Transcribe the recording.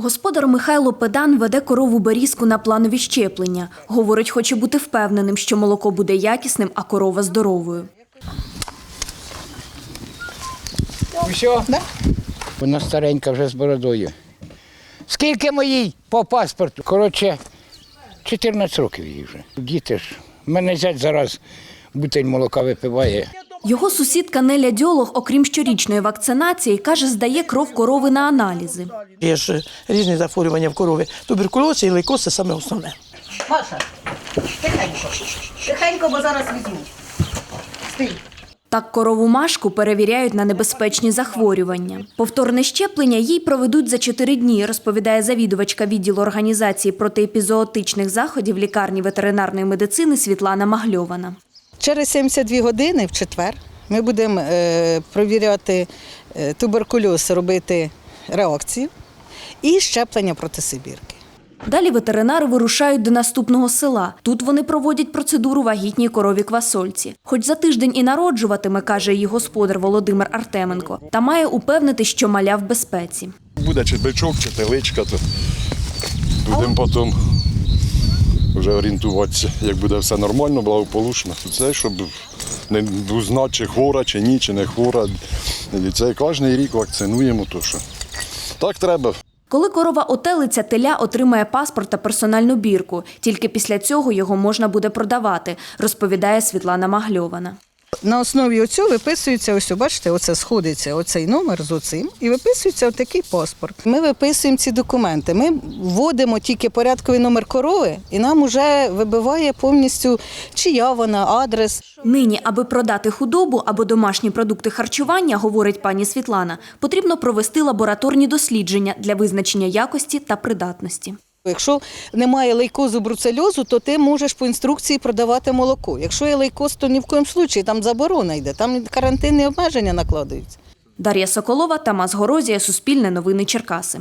Господар Михайло Педан веде корову берізку на планові щеплення. Говорить, хоче бути впевненим, що молоко буде якісним, а корова здоровою. Все? Вона старенька вже з бородою. Скільки моїй по паспорту? Коротше, 14 років їй вже. Діти ж. в Мене зять зараз бутиль молока випиває. Його сусідка Неля Дьолог, окрім щорічної вакцинації, каже, здає кров корови на аналізи. Є ж різні захворювання в корови. Туберкульоз і лейкоз – це саме основне. Маша, тихенько. Тихенько, бо зараз візьмуть. Стій. Так корову Машку перевіряють на небезпечні захворювання. Повторне щеплення їй проведуть за чотири дні, розповідає завідувачка відділу організації протиепізоотичних заходів лікарні ветеринарної медицини Світлана Магльована. Через 72 години в четвер ми будемо е, провіряти е, туберкульоз, робити реакцію і щеплення проти Сибірки. Далі ветеринари вирушають до наступного села. Тут вони проводять процедуру вагітній корові квасольці. Хоч за тиждень і народжуватиме, каже її господар Володимир Артеменко, та має упевнити, що маля в безпеці. Буде чи бичок, чи теличка, то будемо потім вже орієнтуватися, як буде все нормально, благополучно. Це щоб не узнати, чи хвора, чи ні, чи не хвора. Це кожен рік вакцинуємо, то що так треба. Коли корова отелиться, теля отримає паспорт та персональну бірку. Тільки після цього його можна буде продавати, розповідає Світлана Магльована. На основі оцього виписується, ось бачите, оце сходиться оцей номер з оцим, і виписується отакий паспорт. Ми виписуємо ці документи. Ми вводимо тільки порядковий номер корови, і нам вже вибиває повністю чия вона, адрес. Нині, аби продати худобу або домашні продукти харчування, говорить пані Світлана, потрібно провести лабораторні дослідження для визначення якості та придатності. Якщо немає лейкозу бруцельозу, то ти можеш по інструкції продавати молоко. Якщо є лейкоз, то ні в коєму случаї там заборона йде, там карантинні обмеження накладаються. Дар'я Соколова, Тамас Горозія, Суспільне новини Черкаси.